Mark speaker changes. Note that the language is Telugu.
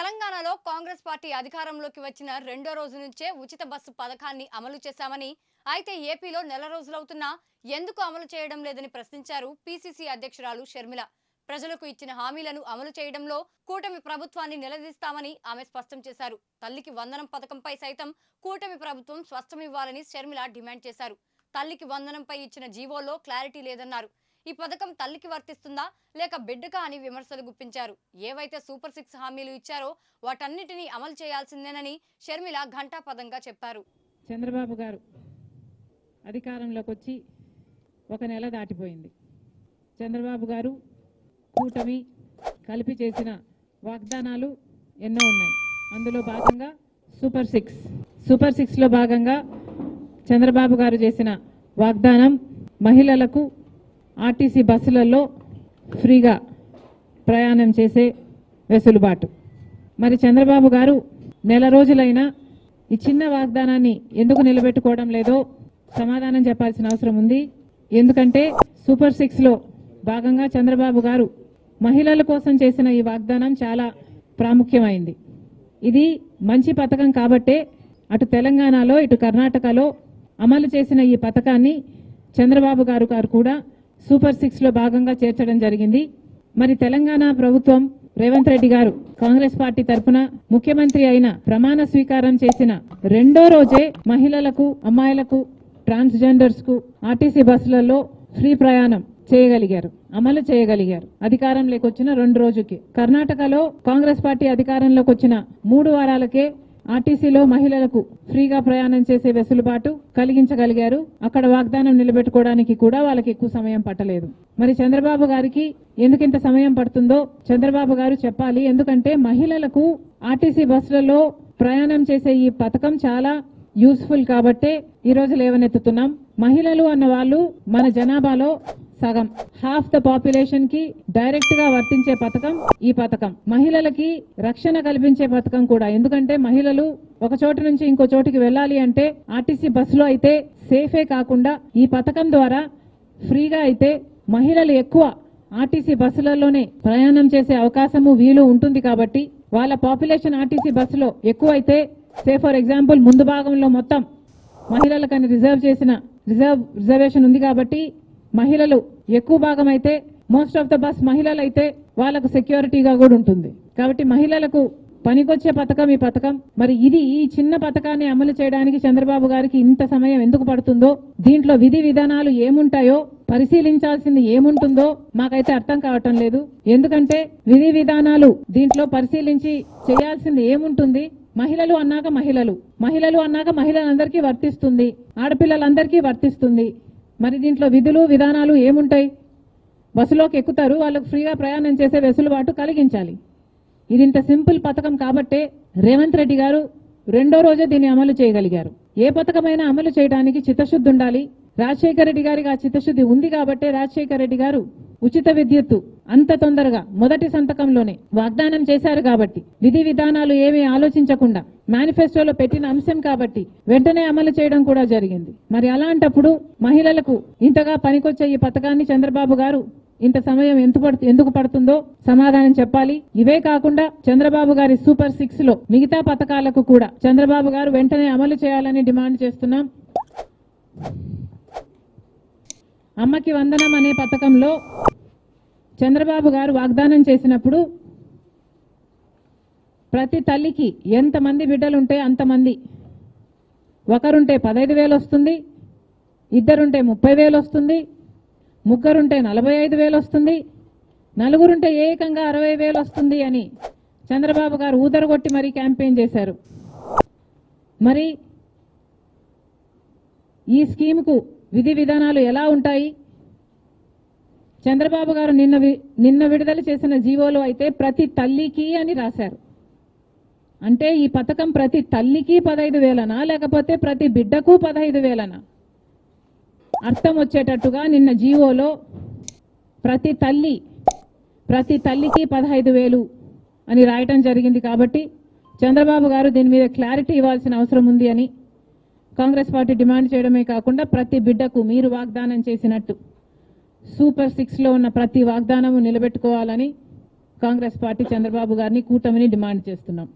Speaker 1: తెలంగాణలో కాంగ్రెస్ పార్టీ అధికారంలోకి వచ్చిన రెండో రోజు నుంచే ఉచిత బస్సు పథకాన్ని అమలు చేశామని అయితే ఏపీలో నెల రోజులవుతున్నా ఎందుకు అమలు చేయడం లేదని ప్రశ్నించారు పీసీసీ అధ్యక్షురాలు షర్మిల. ప్రజలకు ఇచ్చిన హామీలను అమలు చేయడంలో కూటమి ప్రభుత్వాన్ని నిలదీస్తామని ఆమె స్పష్టం చేశారు. తల్లికి వందనం పథకంపై సైతం కూటమి ప్రభుత్వం స్పష్టమివ్వాలని షర్మిల డిమాండ్ చేశారు. తల్లికి వందనంపై ఇచ్చిన జీవోలో క్లారిటీ లేదన్నారు. ఈ పథకం తల్లికి వర్తిస్తుందా లేక బిడ్డకా అని విమర్శలు గుప్పించారు. ఏవైతే సూపర్ సిక్స్ హామీలు ఇచ్చారో వాటన్నిటినీ అమలు చేయాల్సిందేనని షర్మిల ఘంటాపదంగా చెప్పారు.
Speaker 2: చంద్రబాబు గారు అధికారంలోకి వచ్చి ఒక నెల దాటిపోయింది. చంద్రబాబు గారు కూటమి కలిపి చేసిన వాగ్దానాలు ఎన్నో ఉన్నాయి. అందులో భాగంగా సూపర్ సిక్స్. సూపర్ సిక్స్లో భాగంగా చంద్రబాబు గారు చేసిన వాగ్దానం మహిళలకు ఆర్టీసీ బస్సులలో ఫ్రీగా ప్రయాణం చేసే వెసులుబాటు. మరి చంద్రబాబు గారు నెల రోజులైనా ఈ చిన్న వాగ్దానాన్ని ఎందుకు నిలబెట్టుకోవడం లేదో సమాధానం చెప్పాల్సిన అవసరం ఉంది. ఎందుకంటే సూపర్ సిక్స్లో భాగంగా చంద్రబాబు గారు మహిళల కోసం చేసిన ఈ వాగ్దానం చాలా ప్రాముఖ్యమైంది. ఇది మంచి పథకం కాబట్టే అటు తెలంగాణలో ఇటు కర్ణాటకలో అమలు చేసిన ఈ పథకాన్ని చంద్రబాబు గారు గారు కూడా సూపర్ సిక్స్లో భాగంగా చేర్చడం జరిగింది. మరి తెలంగాణ ప్రభుత్వం రేవంత్ రెడ్డి గారు కాంగ్రెస్ పార్టీ తరఫున ముఖ్యమంత్రి అయిన ప్రమాణ స్వీకారం చేసిన రెండో రోజే మహిళలకు అమ్మాయిలకు ట్రాన్స్జెండర్స్కు ఆర్టీసీ బస్సులలో ఫ్రీ ప్రయాణం చేయగలిగారు అమలు చేయగలిగారు. అధికారంలోకి వచ్చిన రెండు రోజుకి. కర్ణాటకలో కాంగ్రెస్ పార్టీ అధికారంలోకి వచ్చిన మూడు వారాలకే ఆర్టీసీలో మహిళలకు ఫ్రీగా ప్రయాణం చేసే వెసులుబాటు కలిగించగలిగారు. అక్కడ వాగ్దానం నిలబెట్టుకోవడానికి కూడా వాళ్ళకి ఎక్కువ సమయం పట్టలేదు. మరి చంద్రబాబు గారికి ఎందుకింత సమయం పడుతుందో చంద్రబాబు గారు చెప్పాలి. ఎందుకంటే మహిళలకు ఆర్టీసీ బస్సులలో ప్రయాణం చేసే ఈ పథకం చాలా యూస్ఫుల్ కాబట్టే ఈ రోజు లేవనెత్తుతున్నాం. మహిళలు అన్న వాళ్ళు మన జనాభాలో సగం. హాఫ్ ద పాపులేషన్కి డైరెక్ట్గా వర్తించే పథకం ఈ పథకం. మహిళలకి రక్షణ కల్పించే పథకం కూడా. ఎందుకంటే మహిళలు ఒక చోటు నుంచి ఇంకో చోటికి వెళ్ళాలి అంటే ఆర్టీసీ బస్సులో అయితే సేఫే కాకుండా ఈ పథకం ద్వారా ఫ్రీగా అయితే మహిళలు ఎక్కువ ఆర్టీసీ బస్సులలోనే ప్రయాణం చేసే అవకాశము వీలు ఉంటుంది కాబట్టి వాళ్ళ పాపులేషన్ ఆర్టీసీ బస్సులో ఎక్కువ అయితే సే ఫర్ ఎగ్జాంపుల్ ముందు భాగంలో మొత్తం మహిళలకని రిజర్వ్ చేసిన రిజర్వ్ రిజర్వేషన్ ఉంది కాబట్టి మహిళలు ఎక్కువ భాగం అయితే మోస్ట్ ఆఫ్ ద బస్ మహిళలు అయితే వాళ్ళకు సెక్యూరిటీగా కూడా ఉంటుంది. కాబట్టి మహిళలకు పనికొచ్చే పథకం ఈ పథకం. మరి ఇది ఈ చిన్న పథకాన్ని అమలు చేయడానికి చంద్రబాబు గారికి ఇంత సమయం ఎందుకు పడుతుందో దీంట్లో విధి విధానాలు ఏముంటాయో పరిశీలించాల్సింది ఏముంటుందో మాకైతే అర్థం కావటం లేదు. ఎందుకంటే విధి విధానాలు దీంట్లో పరిశీలించి చేయాల్సింది ఏముంటుంది? మహిళలు అన్నాక మహిళలు. మహిళలు అన్నాక మహిళలందరికీ వర్తిస్తుంది. ఆడపిల్లలందరికీ వర్తిస్తుంది. మరి దీంట్లో విధులు విధానాలు ఏముంటాయి? బస్సులోకి ఎక్కుతారు వాళ్ళకు ఫ్రీగా ప్రయాణం చేసే వెసులుబాటు కలిగించాలి. ఇది ఇంత సింపుల్ పథకం కాబట్టే రేవంత్ రెడ్డి గారు రెండో రోజే దీన్ని అమలు చేయగలిగారు. ఏ పథకమైనా అమలు చేయడానికి చిత్తశుద్ధి ఉండాలి. రాజశేఖర రెడ్డి గారికి ఆ చిత్తశుద్ధి ఉంది కాబట్టే రాజశేఖర రెడ్డి గారు ఉచిత విద్యుత్తు అంత తొందరగా మొదటి సంతకంలోనే వాగ్దానం చేశారు కాబట్టి విధి విధానాలు ఏమీ ఆలోచించకుండా మేనిఫెస్టోలో పెట్టిన అంశం కాబట్టి వెంటనే అమలు చేయడం కూడా జరిగింది. మరి అలాంటప్పుడు మహిళలకు ఇంతగా పనికొచ్చే ఈ పథకాన్ని చంద్రబాబు గారు ఇంత సమయం ఎంత ఎందుకు పడుతుందో సమాధానం చెప్పాలి. ఇవే కాకుండా చంద్రబాబు గారి సూపర్ సిక్స్లో మిగతా పథకాలకు కూడా చంద్రబాబు గారు వెంటనే అమలు చేయాలని డిమాండ్ చేస్తున్నాం. అమ్మకి వందనం అనే పథకంలో చంద్రబాబు గారు వాగ్దానం చేసినప్పుడు ప్రతి తల్లికి ఎంతమంది బిడ్డలుంటే అంతమంది. ఒకరుంటే పదహైదు వేలు వస్తుంది ఇద్దరుంటే ముప్పై వేలు వస్తుంది ముగ్గురుంటే నలభై ఐదు వేలు వస్తుంది నలుగురుంటే ఏకంగా అరవై వేలు వస్తుంది అని చంద్రబాబు గారు ఊదరగొట్టి మరీ క్యాంపెయిన్ చేశారు. మరి ఈ స్కీమ్కు విధి విధానాలు ఎలా ఉంటాయి? చంద్రబాబు గారు నిన్న వి- నిన్న విడుదల చేసిన జీవోలో అయితే ప్రతి తల్లికి అని రాశారు. అంటే ఈ పథకం ప్రతి తల్లికి పదహైదు వేలనా లేకపోతే ప్రతి బిడ్డకు పదహైదు వేలనా? అర్థం వచ్చేటట్టుగా నిన్న జీవోలో ప్రతి తల్లి ప్రతి తల్లికి పదహైదు వేలు అని రాయటం జరిగింది కాబట్టి చంద్రబాబు గారు దీని మీద క్లారిటీ ఇవ్వాల్సిన అవసరం ఉంది అని కాంగ్రెస్ పార్టీ డిమాండ్ చేయడమే కాకుండా ప్రతి బిడ్డకు మీరు వాగ్దానం చేసినట్టు సూపర్ సిక్స్లో ఉన్న ప్రతి వాగ్దానము నిలబెట్టుకోవాలని కాంగ్రెస్ పార్టీ చంద్రబాబు గారిని కూటమిని డిమాండ్ చేస్తున్నాం.